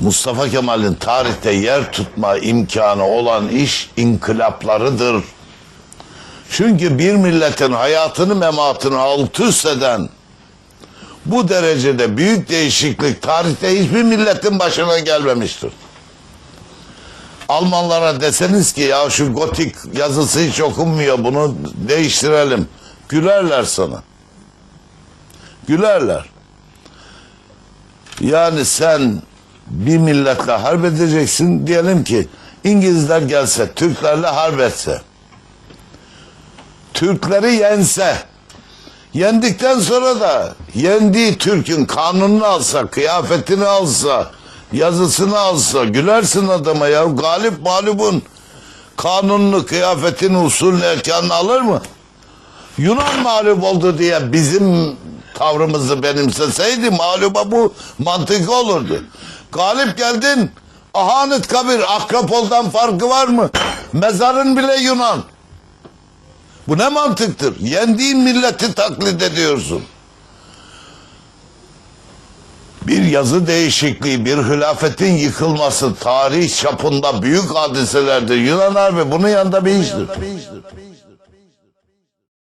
Mustafa Kemal'in tarihte yer tutma imkanı olan iş inkılaplarıdır. Çünkü bir milletin hayatını mematını alt üst eden bu derecede büyük değişiklik tarihte hiçbir milletin başına gelmemiştir. Almanlara deseniz ki ya şu gotik yazısı hiç okunmuyor bunu değiştirelim. Gülerler sana. Gülerler. Yani sen bir milletle harp edeceksin diyelim ki İngilizler gelse Türklerle harp etse. Türkleri yense Yendikten sonra da yendiği Türk'ün kanununu alsa, kıyafetini alsa, yazısını alsa gülersin adama ya. Galip mağlubun kanununu, kıyafetini, usulünü, erkanını alır mı? Yunan mağlup oldu diye bizim tavrımızı benimseseydi mağluba bu mantıklı olurdu. Galip geldin, Ahanıt Kabir, Akropol'dan farkı var mı? Mezarın bile Yunan. Bu ne mantıktır? Yendiğin milleti taklit ediyorsun. Bir yazı değişikliği, bir hilafetin yıkılması tarih çapında büyük hadiselerdir. Yunan Harbi bunun yanında bir iştir.